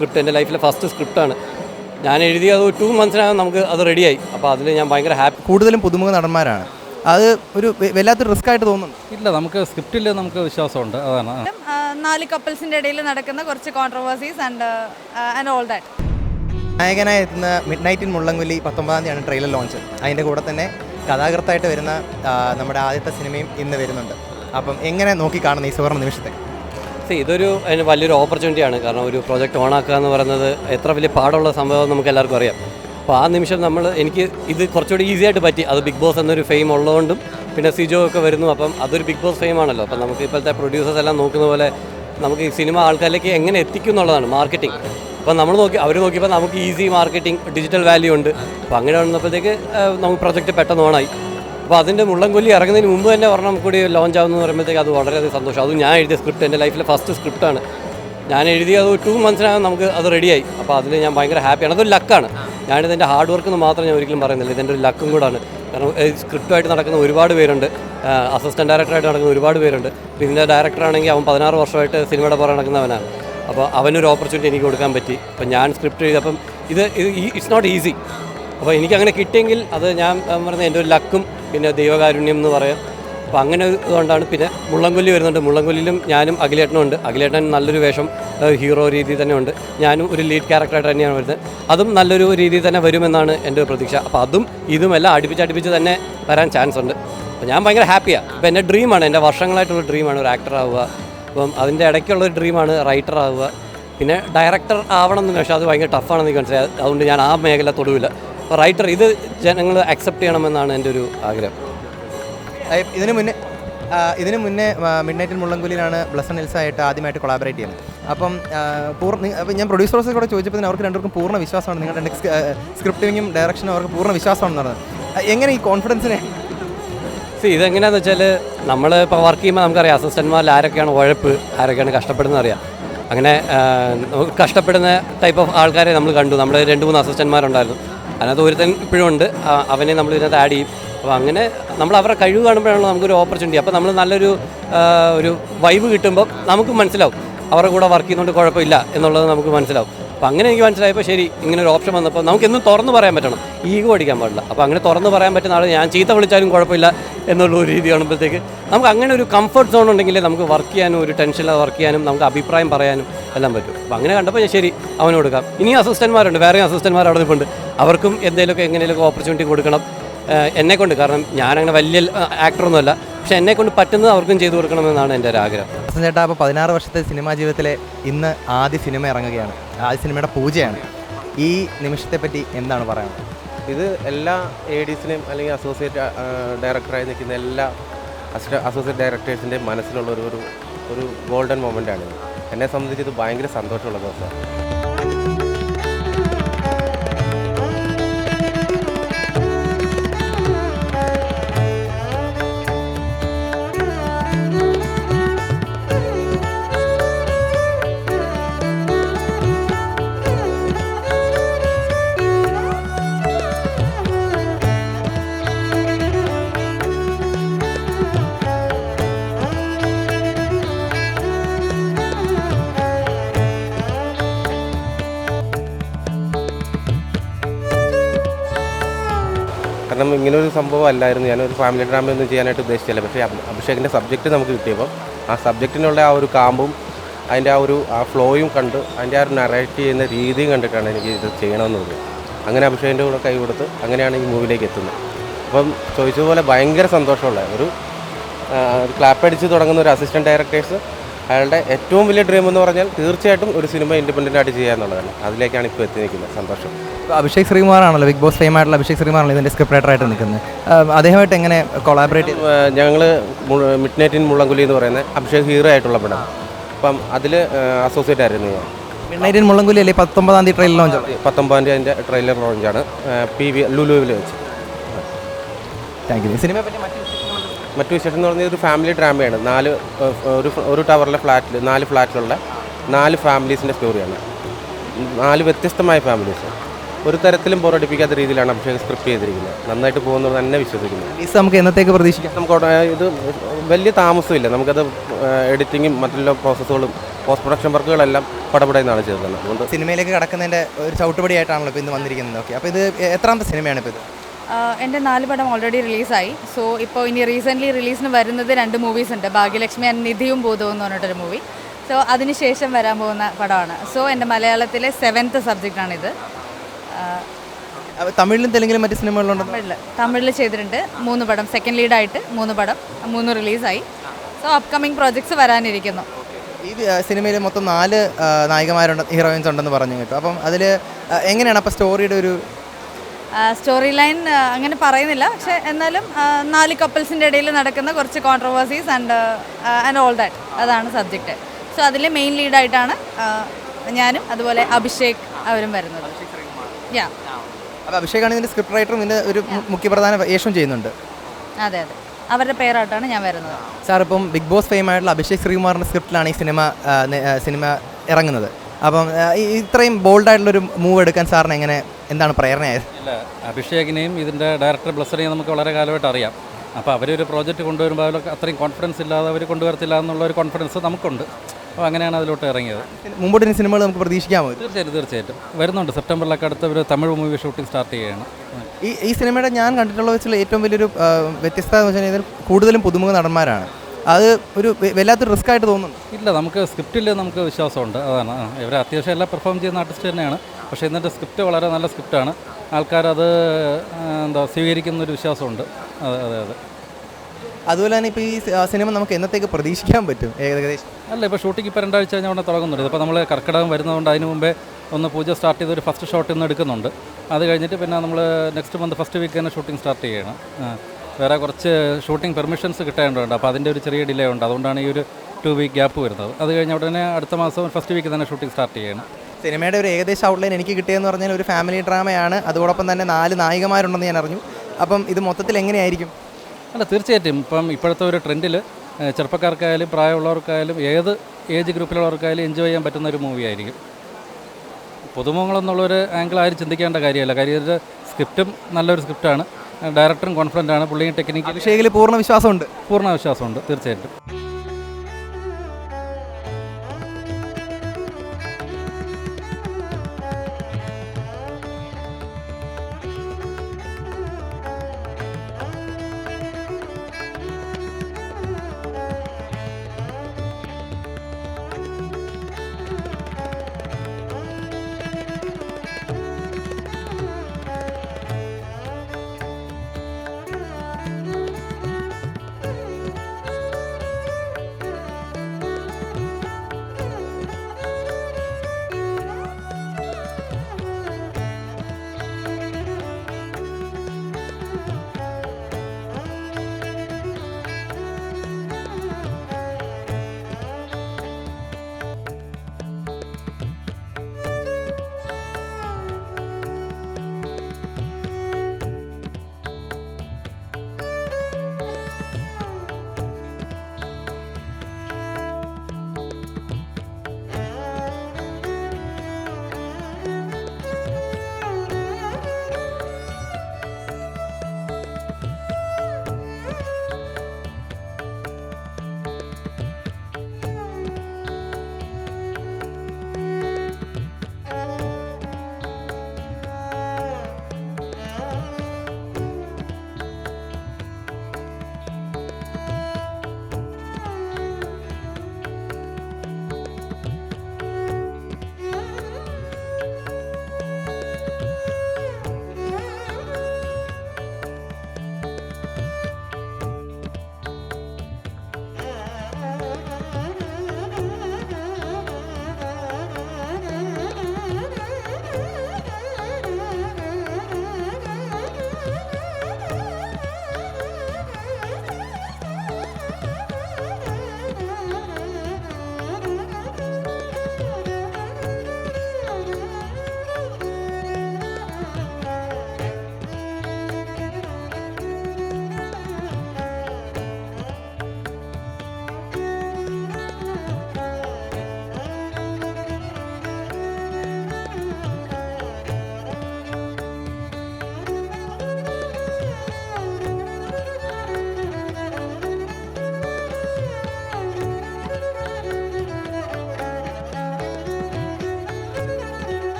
Script എന്റെ ലൈഫിലെ first സ്ക്രിപ്റ്റാണ് ഞാൻ എഴുതിയ അത് ടു മന്ത്സിനകം നമുക്ക് അത് റെഡിയായി അപ്പോൾ അതിൽ ഞാൻ ഭയങ്കര ഹാപ്പി കൂടുതലും പുതുമുഖ നടന്മാരാണ്. അത് ഒരു വല്ലാത്ത വല്ലാത്തൊരു റിസ്ക് ആയിട്ട് തോന്നുന്നു ഇല്ല നമുക്ക് സ്ക്രിപ്റ്റിൽ നമുക്ക് വിശ്വാസമുണ്ട്. അതാണ്. നാല് കപ്പിൾസിന്റെ ഇടയിൽ നടക്കുന്ന കുറച്ച് controversies and and all that നായകനായി എത്തുന്ന മിഡ് നൈറ്റ് ഇൻ മുള്ളംകൊല്ലി പത്തൊമ്പതാം തീയതിയാണ് ട്രെയിലർ ലോഞ്ച് അതിന്റെ കൂടെ തന്നെ കഥാകൃത്തായിട്ട് വരുന്ന നമ്മുടെ ആദ്യത്തെ സിനിമയും ഇന്ന് വരുന്നുണ്ട്. അപ്പം എങ്ങനെ നോക്കി കാണുന്ന ഈ സുവർണ നിമിഷത്തെ? See, ഇതൊരു വലിയൊരു ഓപ്പർച്യൂണിറ്റിയാണ് കാരണം ഒരു പ്രോജക്റ്റ് ഓണാക്കുക എന്ന് പറയുന്നത് എത്ര വലിയ പാടുള്ള സംഭവം നമുക്ക് എല്ലാവർക്കും അറിയാം. അപ്പോൾ ആ നിമിഷം നമ്മൾ എനിക്ക് ഇത് കുറച്ചുകൂടി ഈസി ആയിട്ട് പറ്റി. അത് ബിഗ് ബോസ് എന്നൊരു ഫെയിം ഉള്ളതുകൊണ്ടും പിന്നെ സിജോ ഒക്കെ വരുന്നു. അപ്പം അതൊരു ബിഗ് ബോസ് ഫെയിം ആണല്ലോ. അപ്പം നമുക്ക് ഇപ്പോഴത്തെ പ്രൊഡ്യൂസേഴ്സ് എല്ലാം നോക്കുന്ന പോലെ നമുക്ക് ഈ സിനിമ ആൾക്കാരിലേക്ക് എങ്ങനെ എത്തിക്കും എന്നുള്ളതാണ് മാർക്കറ്റിംഗ് അപ്പം നമ്മൾ നോക്കി അവർ നോക്കിയപ്പോൾ നമുക്ക് ഈസി മാർക്കറ്റിംഗ് ഡിജിറ്റൽ വാല്യൂ ഉണ്ട്. അപ്പോൾ അങ്ങനെ വന്നപ്പോഴത്തേക്ക് നമുക്ക് പ്രൊജക്റ്റ് പെട്ടെന്ന് ഓണായി അപ്പോൾ അതിന്റെ മുള്ളൻകൊല്ലി ഇറങ്ങുന്നതിന് മുമ്പ് തന്നെ ഒരെണ്ണം കൂടി ലോഞ്ച് ആവുമെന്ന് പറയുമ്പോഴത്തേക്ക് അത് വളരെയധികം സന്തോഷം. അത് ഞാൻ എഴുതിയ സ്ക്രിപ്റ്റ് എന്റെ ലൈഫിലെ ഫസ്റ്റ് സ്ക്രിപ്റ്റാണ് ഞാൻ എഴുതിയ അത് ടു മന്ത്സിനകം നമുക്ക് അത് റെഡിയായി അപ്പോൾ അതിൽ ഞാൻ ഭയങ്കര ഹാപ്പിയാണ് അതൊരു ലക്കാണ് ഞാനിത് എന്റെ ഹാർഡ് വർക്ക് എന്ന് മാത്രം ഞാൻ ഒരിക്കലും പറയുന്നില്ല. ഇതിന്റെ ഒരു ലക്കും കൂടാണ്. കാരണം സ്ക്രിപ്റ്റായിട്ട് നടക്കുന്ന ഒരുപാട് പേരുണ്ട്. അസിസ്റ്റന്റ് ഡയറക്ടറായിട്ട് നടക്കുന്ന ഒരുപാട് പേരുണ്ട്. പിന്നെ ഡയറക്ടറാണെങ്കിൽ അവൻ പതിനാറ് വർഷമായിട്ട് സിനിമയുടെ പുറം നടക്കുന്നവനാണ്. അപ്പോൾ അവനൊരു ഓപ്പർച്യൂണിറ്റി എനിക്ക് കൊടുക്കാൻ പറ്റി. അപ്പോൾ ഞാൻ സ്ക്രിപ്റ്റ് എഴുതിയപ്പം ഇത് ഇത് ഇറ്റ്സ് നോട്ട് ഈസി അപ്പോൾ എനിക്കങ്ങനെ കിട്ടിയെങ്കിൽ അത് ഞാൻ പറഞ്ഞ എന്റെ ഒരു ലക്കും പിന്നെ ദൈവകാരുണ്യം എന്ന് പറയാം. അപ്പോൾ അങ്ങനെ ഇതുകൊണ്ടാണ് പിന്നെ മുള്ളംകൊല്ലി വരുന്നുണ്ട്. മുള്ളംകൊല്ലിയിലും ഞാനും അഖിലേട്ടനും ഉണ്ട്. അഖിലേട്ടൻ നല്ലൊരു വേഷം ഹീറോ രീതി തന്നെ ഉണ്ട്. ഞാനും ഒരു ലീഡ് ക്യാരക്ടറായിട്ട് തന്നെയാണ് വരുന്നത്. അതും നല്ലൊരു രീതിയിൽ തന്നെ വരുമെന്നാണ് എന്റെ പ്രതീക്ഷ. അപ്പോൾ അതും ഇതുമെല്ലാം അടുപ്പിച്ച് അടുപ്പിച്ച് തന്നെ വരാൻ ചാൻസ് ഉണ്ട്. അപ്പോൾ ഞാൻ ഭയങ്കര ഹാപ്പിയാണ് ഇപ്പോൾ എന്റെ ഡ്രീമാണ് എന്റെ വർഷങ്ങളായിട്ടുള്ള ഡ്രീമാണ് ഒരു ആക്ടർ ആവുക. അപ്പം അതിന്റെ ഇടയ്ക്കുള്ള ഒരു ഡ്രീമാണ് റൈറ്റർ ആവുക. പിന്നെ ഡയറക്ടർ ആവണം എന്ന് പക്ഷേ അത് ഭയങ്കര ടഫാണെന്ന് എനിക്ക് മനസ്സിലായി. അതുകൊണ്ട് ഞാൻ ആ മേഖല തൊടുവില്ല അപ്പോൾ റൈറ്റർ ഇത് ജനങ്ങൾ അക്സെപ്റ്റ് ചെയ്യണമെന്നാണ് എന്റെ ഒരു ആഗ്രഹം. ഇതിനു മുന്നേ ഇതിനു മുന്നേ മിഡ് നൈറ്റിൽ മുള്ളംകുലിയിലാണ് ബ്ലസ് നെൽസ് ആയിട്ട് ആദ്യമായിട്ട് കൊളാബറേറ്റ് ചെയ്യുന്നത് അപ്പം പൂർണ അപ്പം ഞാൻ പ്രൊഡ്യൂസേഴ്സ് കൂടെ ചോദിച്ചപ്പോൾ അവർക്ക് രണ്ടുപേർക്കും പൂർണ വിശ്വാസമാണ്. നിങ്ങളുടെ സ്ക്രിപ്റ്റിങ്ങും ഡയറക്ഷനും അവർക്ക് പൂർണ വിശ്വാസമാണെന്ന് പറഞ്ഞത്. എങ്ങനെ ഈ കോൺഫിഡൻസിനെ സി ഇതെങ്ങനെയാന്ന് വെച്ചാൽ നമ്മൾ ഇപ്പോൾ വർക്ക് ചെയ്യുമ്പോൾ നമുക്കറിയാം അസിസ്റ്റന്റ്മാരിൽ ആരൊക്കെയാണ് ഉഴപ്പ് ആരൊക്കെയാണ് കഷ്ടപ്പെടുന്നത് അറിയാം. അങ്ങനെ നമുക്ക് കഷ്ടപ്പെടുന്ന ടൈപ്പ് ഓഫ് ആൾക്കാരെ നമ്മൾ കണ്ടു. നമ്മുടെ രണ്ട് മൂന്ന് അസിസ്റ്റന്റ്മാരുണ്ടായിരുന്നു അതിനകത്ത് ഒരുത്തൻ ഇപ്പോഴും ഉണ്ട്. അവനെ നമ്മൾ ഇതിനകത്ത് ആഡ് ചെയ്യും. അപ്പോൾ അങ്ങനെ നമ്മൾ അവരുടെ കഴിവ് കാണുമ്പോഴാണല്ലോ നമുക്കൊരു ഓപ്പർച്യൂണിറ്റി അപ്പോൾ നമ്മൾ നല്ലൊരു ഒരു വൈബ് കിട്ടുമ്പോൾ നമുക്ക് മനസ്സിലാവും. അവരുടെ കൂടെ വർക്ക് ചെയ്യുന്നതുകൊണ്ട് കുഴപ്പമില്ല എന്നുള്ളത് നമുക്ക് മനസ്സിലാവും. അപ്പോൾ അങ്ങനെ എനിക്ക് മനസ്സിലായപ്പോൾ ശരി ഇങ്ങനെ ഒരു ഓപ്ഷൻ വന്നപ്പോൾ നമുക്ക് എന്നും തുറന്ന് പറയാൻ പറ്റണം. ഈഗോ അടിക്കാൻ പാടില്ല. അപ്പോൾ അങ്ങനെ തുറന്ന് പറയാൻ പറ്റുന്ന ആൾ ഞാൻ ചീത്ത വിളിച്ചാലും കുഴപ്പമില്ല എന്നുള്ള ഒരു രീതി കാണുമ്പോഴത്തേക്ക് നമുക്ക് അങ്ങനെ ഒരു കംഫർട്ട് സോൺ ഉണ്ടെങ്കിൽ നമുക്ക് വർക്ക് ചെയ്യാനും ഒരു ടെൻഷനില്ലാതെ വർക്ക് ചെയ്യാനും നമുക്ക് അഭിപ്രായം പറയാനും എല്ലാം പറ്റും. അപ്പോൾ അങ്ങനെ കണ്ടപ്പോൾ ശരി അവന് കൊടുക്കാം ഇനി അസിസ്റ്റന്റ്മാരുണ്ട് വേറെയും അസിസ്റ്റന്റ്മാർ അവിടെ നിൽപ്പുണ്ട്. അവർക്കും എന്തെങ്കിലുമൊക്കെ എങ്ങനെയൊക്കെ ഓപ്പർച്യൂണിറ്റി കൊടുക്കണം. എന്നെക്കൊണ്ട്. കാരണം ഞാനങ്ങനെ വലിയ ആക്ടറൊന്നുമല്ല പക്ഷെ എന്നെക്കൊണ്ട് പറ്റുന്നത് അവർക്കും ചെയ്തു കൊടുക്കണമെന്നാണ് എന്റെ ഒരു ആഗ്രഹം. ഹസൻ ചേട്ടാ അപ്പോൾ പതിനാറ് വർഷത്തെ സിനിമാ ജീവിതത്തിലെ ഇന്ന് ആദ്യ സിനിമ ഇറങ്ങുകയാണ്. ആദ്യ സിനിമയുടെ പൂജയാണ്. ഈ നിമിഷത്തെ പറ്റി എന്താണ് പറയുന്നത് ഇത് എല്ലാ എ ഡിസിനെയും അല്ലെങ്കിൽ അസോസിയേറ്റ് ഡയറക്ടറായി നിൽക്കുന്ന എല്ലാ അസോസിയേറ്റ് ഡയറക്ടേഴ്സിന്റെയും മനസ്സിലുള്ള ഒരു ഒരു ഒരു ഗോൾഡൻ മൊമെന്റ് ആണ് എന്നെ സംബന്ധിച്ച് ഇത് ഭയങ്കര സന്തോഷമുള്ള ദിവസമാണ്. കാരണം ഇങ്ങനെ ഒരു സംഭവം അല്ലായിരുന്നു. ഞാനൊരു ഫാമിലി ഡ്രാമ ഒന്നും ചെയ്യാനായിട്ട് ഉദ്ദേശിച്ചില്ല. പക്ഷേ അഭി- അഭിഷേകിന്റെ സബ്ജക്റ്റ് നമുക്ക് കിട്ടിയപ്പോൾ ആ സബ്ജക്റ്റിനുള്ള ആ ഒരു കാമ്പും അതിന്റെ ആ ഒരു ആ ഫ്ലോയും കണ്ട് അതിന്റെ ആ ഒരു നറേറ്റ് ചെയ്യുന്ന രീതിയും കണ്ടിട്ടാണ് എനിക്ക് ഇത് ചെയ്യണമെന്ന് തോന്നിയത്. അങ്ങനെ അഭിഷേകിന്റെ കൂടെ കൈ കൊടുത്ത് അങ്ങനെയാണ് ഈ മൂവിയിലേക്ക് എത്തുന്നത്. അപ്പം ചോദിച്ചതുപോലെ ഭയങ്കര സന്തോഷമുള്ള ഒരു ക്ലാപ്പടിച്ച് തുടങ്ങുന്ന ഒരു അസിസ്റ്റന്റ് ഡയറക്ടേഴ്സ് അയാളുടെ ഏറ്റവും വലിയ ഡ്രീം എന്ന് പറഞ്ഞാൽ തീർച്ചയായിട്ടും ഒരു സിനിമ ഇൻഡിപെൻഡന്റ് ആയിട്ട് ചെയ്യുക എന്നുള്ളതാണ്. അതിലേക്കാണ് ഇപ്പോൾ എത്തി നിൽക്കുന്നത്. സന്തോഷം. അഭിഷേക് ശ്രീമാറാണല്ലോ ബിഗ് ബോസ് ഫെയിം ആയിട്ടുള്ള അഭിഷേക് ശ്രീമാറാണ് ഇതിന്റെ സ്ക്രിപ്റ്റ് റൈറ്ററായിട്ട് നിൽക്കുന്നത് അദ്ദേഹമായിട്ട് എങ്ങനെ കൊളാബറേറ്റ് ഞങ്ങൾ മിഡ് നൈറ്റ് ഇൻ മുള്ളംകുലി എന്ന് പറയുന്ന അഭിഷേക് ഹീറോ ആയിട്ടുള്ള പടം. അപ്പം അതിൽ അസോസിയേറ്റ് ആയിരുന്നു ഞാൻ. മിഡ് നൈറ്റ് ഇൻ മുള്ളംകുലി അല്ലേ പത്തൊമ്പതാം തീയതി ട്രെയിലർ ലോഞ്ച് പത്തൊമ്പതാം തീയതി അതിന്റെ ട്രെയിലർ ലോഞ്ചാണ് പി വി ലുലുവിൽ വെച്ച് താങ്ക് യു സിനിമയെ പറ്റി മറ്റു വിശേഷം എന്ന് പറഞ്ഞാൽ ഒരു ഫാമിലി ഡ്രാമയാണ് നാല് ഒരു ഒരു ടവറിലെ ഫ്ലാറ്റിൽ നാല് ഫ്ലാറ്റിലുള്ള നാല് ഫാമിലീസിന്റെ സ്റ്റോറിയാണ് നാല് വ്യത്യസ്തമായ ഫാമിലീസ് ഒരു തരത്തിലും ബോറടിപ്പിക്കാത്ത രീതിയിലാണ് അഭിഷേക് സ്ക്രിപ്റ്റ് ചെയ്തിരിക്കുന്നത്. നന്നായിട്ട് പോകുന്നത് തന്നെ വിശ്വസിക്കുന്നു. റിലീസ് നമുക്ക് എന്നത്തേക്ക് പ്രതീക്ഷിക്കാം? നമുക്ക് ഇത് വലിയ താമസമില്ല. നമുക്കത് എഡിറ്റിങ്ങും മറ്റുള്ള പ്രോസസ്സുകളും പോസ്റ്റ് പ്രൊഡക്ഷൻ വർക്കുകളെല്ലാം പടപടയെന്നാണ് ചെയ്തത്. അതുകൊണ്ട് സിനിമയിലേക്ക് കടക്കുന്നതിന്റെ ഒരു ചവിട്ടുപടിയായിട്ടാണല്ലോ ഇപ്പോൾ ഇന്ന് വന്നിരിക്കുന്നത്. ഓക്കെ അപ്പോൾ ഇത് എത്രാമത്തെ സിനിമയാണ് ഇപ്പോൾ ഇത്? എന്റെ നാല് പടം ഓൾറെഡി റിലീസായി സോ ഇപ്പോൾ ഇനി റീസെന്റ്ലി റിലീസിന് വരുന്നത് രണ്ട് മൂവീസ് ഉണ്ട്. ഭാഗ്യലക്ഷ്മി ആൻഡ് നിധിയും ബോധവും എന്ന് പറഞ്ഞിട്ടൊരു മൂവി സോ അതിനുശേഷം വരാൻ പോകുന്ന പടമാണ്. സോ എന്റെ മലയാളത്തിലെ സെവൻത്ത് സബ്ജക്റ്റാണിത് തമിഴിലും തെലുങ്കിലും മറ്റ് സിനിമകളുണ്ടോ തമിഴിൽ തമിഴിൽ ചെയ്തിട്ടുണ്ട്. മൂന്ന് പടം. സെക്കൻഡ് ലീഡായിട്ട് മൂന്ന് പടം. മൂന്ന് റിലീസായി സോ അപ്കമിങ് പ്രോജക്ട്സ് വരാനിരിക്കുന്നു. ഈ സിനിമയിൽ മൊത്തം നാല് നായികമാരുണ്ട് ഹീറോയിൻസ് ഉണ്ടെന്ന് പറഞ്ഞു കേട്ടോ. അപ്പം അതിൽ എങ്ങനെയാണ്? അപ്പോൾ സ്റ്റോറിയുടെ ഒരു സ്റ്റോറി ലൈൻ അങ്ങനെ പറയുന്നില്ല. പക്ഷെ എന്നാലും നാല് കപ്പിൾസിന്റെ ഇടയിൽ നടക്കുന്ന കുറച്ച് controversies and and all that അതാണ് സബ്ജക്റ്റ് സോ അതിൽ മെയിൻ ലീഡായിട്ടാണ് ഞാനും അതുപോലെ അഭിഷേക് അവരും വരുന്നത്. യാ അപ്പോൾ അഭിഷേകാണ് ഇതിന്റെ സ്ക്രിപ്റ്റ് റൈറ്ററും ഇതിന്റെ ഒരു മുഖ്യപ്രധാന വേഷം ചെയ്യുന്നുണ്ട്. അതെ അതെ. അവരുടെ പേരായിട്ടാണ് ഞാൻ വരുന്നത്. സാർ ഇപ്പം ബിഗ് ബോസ് ഫെയിം ആയിട്ടുള്ള അഭിഷേക് ശ്രീകുമാറിന്റെ സ്ക്രിപ്റ്റിലാണ് ഈ സിനിമ സിനിമ ഇറങ്ങുന്നത്. അപ്പം ഇത്രയും ബോൾഡായിട്ടുള്ളൊരു മൂവ് എടുക്കാൻ സാറിന് എങ്ങനെ എന്താണ് പ്രേരണയായത്? ഇല്ല അഭിഷേകിനെയും ഇതിന്റെ ഡയറക്ടർ ബ്ലസ്സറിനെയും നമുക്ക് വളരെ കാലമായിട്ട് അറിയാം. അപ്പോൾ അവരൊരു പ്രോജക്റ്റ് കൊണ്ടുവരുമ്പോൾ അതിലൊക്കെ അത്രയും കോൺഫിഡൻസ് ഇല്ലാതെ അവർ കൊണ്ടുവരത്തില്ല എന്നുള്ള ഒരു കോൺഫിഡൻസ് നമുക്കുണ്ട്. അപ്പോൾ അങ്ങനെയാണ് അതിലോട്ട് ഇറങ്ങിയത്. മുമ്പോട്ട് സിനിമകൾ നമുക്ക് പ്രതീക്ഷിക്കാമോ? തീർച്ചയായിട്ടും തീർച്ചയായിട്ടും. വരുന്നുണ്ട്. സെപ്റ്റംബറിലൊക്കെ അടുത്ത ഒരു തമിഴ് മൂവി ഷൂട്ടിംഗ് സ്റ്റാർട്ട് ചെയ്യുകയാണ് ഈ ഈ സിനിമയുടെ ഞാൻ കണ്ടിട്ടുള്ള വെച്ചാൽ ഏറ്റവും വലിയൊരു വ്യത്യസ്തത എന്ന് വെച്ചാൽ കൂടുതലും പുതുമുഖ നടന്മാരാണ്. അത് ഒരു വല്ലാത്ത വല്ലാത്തൊരു റിസ്ക് ആയിട്ട് തോന്നുന്നു. ഇല്ല നമുക്ക് സ്ക്രിപ്റ്റ് സ്ക്രിപ്റ്റിൽ നമുക്ക് വിശ്വാസമുണ്ട്. അതാണ്. ഇവർ അത്യാവശ്യം എല്ലാം പെർഫോം ചെയ്യുന്ന ആർട്ടിസ്റ്റ് തന്നെയാണ്. പക്ഷേ ഇന്നത്തെ സ്ക്രിപ്റ്റ് വളരെ നല്ല സ്ക്രിപ്റ്റാണ് ആൾക്കാരത് എന്താ സ്വീകരിക്കുന്ന ഒരു വിശ്വാസമുണ്ട്. അതെ അതെ അതെ. അതുപോലെ തന്നെ ഇപ്പോൾ ഈ സിനിമ നമുക്ക് എന്നത്തേക്ക് പ്രതീക്ഷിക്കാൻ പറ്റും? ഏകദേശം. അല്ല ഇപ്പോൾ ഷൂട്ടിംഗ് ഇപ്പോൾ രണ്ടാഴ്ച കഴിഞ്ഞാൽ അവിടെ തുടങ്ങുന്നുണ്ട്. ഇപ്പോൾ നമ്മൾ കർക്കിടകം വരുന്നതുകൊണ്ട് അതിന് മുമ്പേ ഒന്ന് പൂജ സ്റ്റാർട്ട് ചെയ്ത് ഒരു ഫസ്റ്റ് ഷോട്ട് ഇന്ന് എടുക്കുന്നുണ്ട്. അത് കഴിഞ്ഞിട്ട് പിന്നെ നമ്മൾ നെക്സ്റ്റ് മന്ത് ഫസ്റ്റ് വീക്ക് തന്നെ ഷൂട്ടിംഗ് സ്റ്റാർട്ട് ചെയ്യണം. വേറെ കുറച്ച് ഷൂട്ടിംഗ് പെർമിഷൻസ് കിട്ടേണ്ടതുണ്ട് അപ്പോൾ അതിന്റെ ഒരു ചെറിയ ഡിലേ ഉണ്ട്. അതുകൊണ്ടാണ് ഈ ഒരു ടു വീക്ക് ഗ്യാപ്പ് വരുന്നത്. അത് കഴിഞ്ഞ ഉടനെ അടുത്ത മാസം ഫസ്റ്റ് വീക്ക് തന്നെ ഷൂട്ടിംഗ് സ്റ്റാർട്ട് ചെയ്യണം. സിനിമയുടെ ഒരു ഏകദേശം ഔട്ട്ലൈൻ എനിക്ക് കിട്ടിയെന്ന് പറഞ്ഞാൽ ഒരു ഫാമിലി ഡ്രാമയാണ് അതോടൊപ്പം തന്നെ നാല് നായികമാരുണ്ടെന്ന് ഞാൻ അറിഞ്ഞു. അപ്പം ഇത് മൊത്തത്തിൽ എങ്ങനെയായിരിക്കും? അല്ല തീർച്ചയായിട്ടും. ഇപ്പം ഇപ്പോഴത്തെ ഒരു ട്രെൻഡിൽ ചെറുപ്പക്കാർക്കായാലും പ്രായമുള്ളവർക്കായാലും ഏത് ഏജ് ഗ്രൂപ്പിലുള്ളവർക്കായാലും എൻജോയ് ചെയ്യാൻ പറ്റുന്ന ഒരു മൂവി ആയിരിക്കും. പുതുമുഖങ്ങളെന്നുള്ളൊരു ആംഗിൾ ആരും ചിന്തിക്കേണ്ട കാര്യമല്ല. കാര്യം സ്ക്രിപ്റ്റും നല്ലൊരു സ്ക്രിപ്റ്റാണ് ഡയറക്ടറും കോൺഫിഡന്റ് ആണ് പുള്ളിയും ടെക്നിക്കൽ അഭിഷേകിൽ പൂർണ വിശ്വാസമുണ്ട്. പൂർണ വിശ്വാസമുണ്ട്. തീർച്ചയായിട്ടും.